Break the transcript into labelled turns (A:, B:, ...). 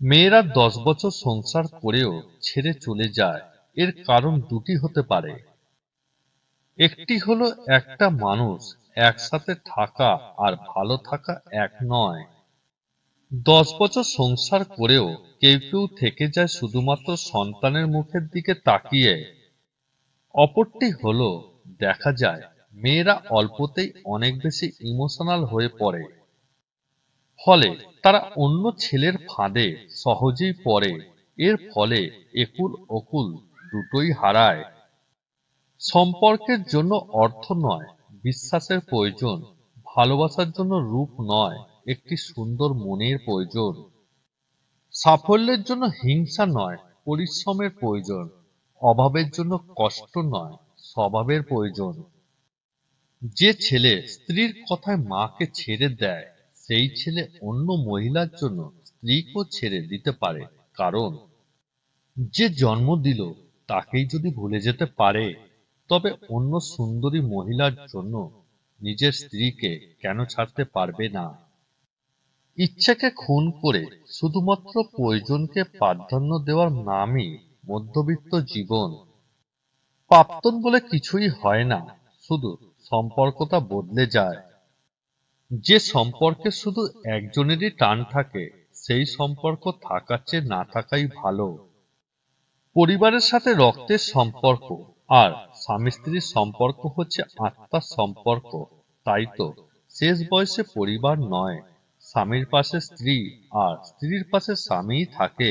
A: মেয়েরা দশ বছর সংসার করেও ছেড়ে চলে যায়। এর কারণ দুটি হতে পারে। একটি হলো একটা মানুষ একসাথে থাকা আর ভালো থাকা এক নয়। দশ বছর সংসার করেও কেউ কেউ থেকে যায় শুধুমাত্র সন্তানের মুখের দিকে তাকিয়ে। অপরটি হলো, দেখা যায়, মেয়েরা অল্পতেই অনেক বেশি ইমোশনাল হয়ে পড়ে। ফলে তারা অন্য ছেলের ফাঁদে সহজেই পড়ে। এর ফলে একুল ওকুল দুটোই হারায়। সম্পর্কের জন্য অর্থ নয়, বিশ্বাসের প্রয়োজন, ভালোবাসার জন্য রূপ নয়, একটি সুন্দর মনের প্রয়োজন। সাফল্যের জন্য হিংসা নয়, পরিশ্রমের প্রয়োজন, অভাবের জন্য কষ্ট নয়, স্বভাবের প্রয়োজন। যে ছেলে স্ত্রীর কথায় মাকে ছেড়ে দেয় সেই ছেলে অন্য মহিলার জন্য স্ত্রীকেও ছেড়ে দিতে পারে। কারণ, যে জন্ম দিল তাকেই যদি ভুলে যেতে পারে, তবে অন্য সুন্দরী মহিলার জন্য নিজের স্ত্রীকে কেন ছাড়তে পারবে না? ইচ্ছাকে খুন করে শুধুমাত্র প্রয়োজনকে প্রাধান্য দেওয়ার নামই মধ্যবিত্ত জীবন। প্রাপ্তন বলে কিছুই হয় না, শুধু সম্পর্কটা বদলে যায়। যে সম্পর্কে শুধু একজনেরই টান থাকে, সেই সম্পর্ক থাকার চেয়ে না থাকাই ভালো। পরিবারের সাথে রক্তের সম্পর্ক আর স্বামী স্ত্রীর সম্পর্ক হচ্ছে আত্মার সম্পর্ক, তাই তো? শেষ বয়সে পরিবার নয়, স্বামীর পাশে স্ত্রী আর স্ত্রীর পাশে স্বামীই থাকে।